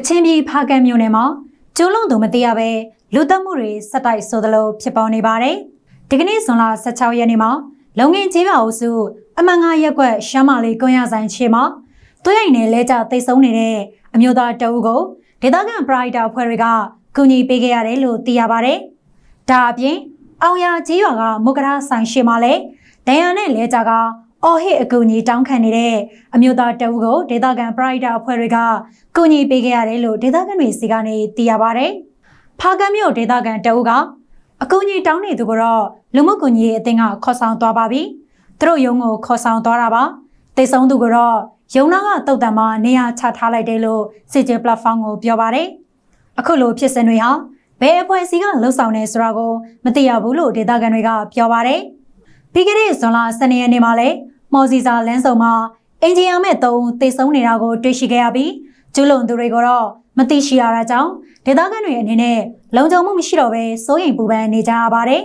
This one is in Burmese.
အချင်းပြည်ဖားကံမြို့နယ်မှာကျိုးလုံးသူမသိရပဲလူသက်မှုတွေစက်တိုက်ဆိုသလိုဖြစ်ပေါ်နေပါတယ်။ဒီကနေ့ဇွန်လ16ရက်နေ့မှာလုံငင်ကျေးရွာအုပ်စုအမှန်ငါရက်ကွက်ရှမ်းမာလေးကွန်ရဆိုင်ချေမှာသွေးရိုင်နယ်လဲကျသိမ်းဆုံးနေတဲ့အမျိုးသားတအုပ်ကိုဒေသခံပရိုက်တာအဖွဲ့တွေကကူညီပေးခဲ့ရတယ်လို့သိရပါတယ်။ဒါအပြင်အောင်ရကျေးရွာကမုကရာဆိုင်ရှေမှာလည်းဒဏ်ရာနဲ့လဲကျက အော်ဟစ်အကူအညီတောင်းခံနေတဲ့အမျိုးသားတအုပ်ကိုဒေသခံပရိုက်တာအဖွဲ့တွေကကူညီပေးခဲ့ရတယ်လို့ဒေသခံတွေစီကနေသိရပါတယ်။ဖားကမ်းမြို့ဒေသခံတအုပ်ကအကူအညီတောင်းနေသူကတော့လူမှုကူညီရေးအသင်းကခေါ်ဆောင်သွားပါပြီ။သူတို့ရုံးကိုခေါ်ဆောင်သွားတာပါ။တိတ်ဆုံးသူကတော့ရုံနာကတုတ်တံမှာနေရာချထားလိုက်တယ်လို့စစ်ကျေ platform ကိုပြောပါတယ်။အခုလိုဖြစ်စဉ်တွေဟာဘယ်အဖွဲ့အစည်းကလှုပ်ဆောင်နေဆိုတာကိုမသိရဘူးလို့ဒေသခံတွေကပြောပါတယ်။ ပြီးခဲ့တဲ့ဇွန်လ12ရက်နေ့မှာလည်းမော်စီစာလန်းစုံမှာအင်ဂျင်ယာမဲ့၃ဦးသေဆုံးနေတာကိုတွေ့ရှိခဲ့ရပြီးကျူးလွန်သူတွေကတော့မသိရှိရတာကြောင့်ဒေသခံတွေအနေနဲ့လုံခြုံမှုမရှိတော့ဘဲစိုးရိမ်ပူပန်နေကြရပါတယ်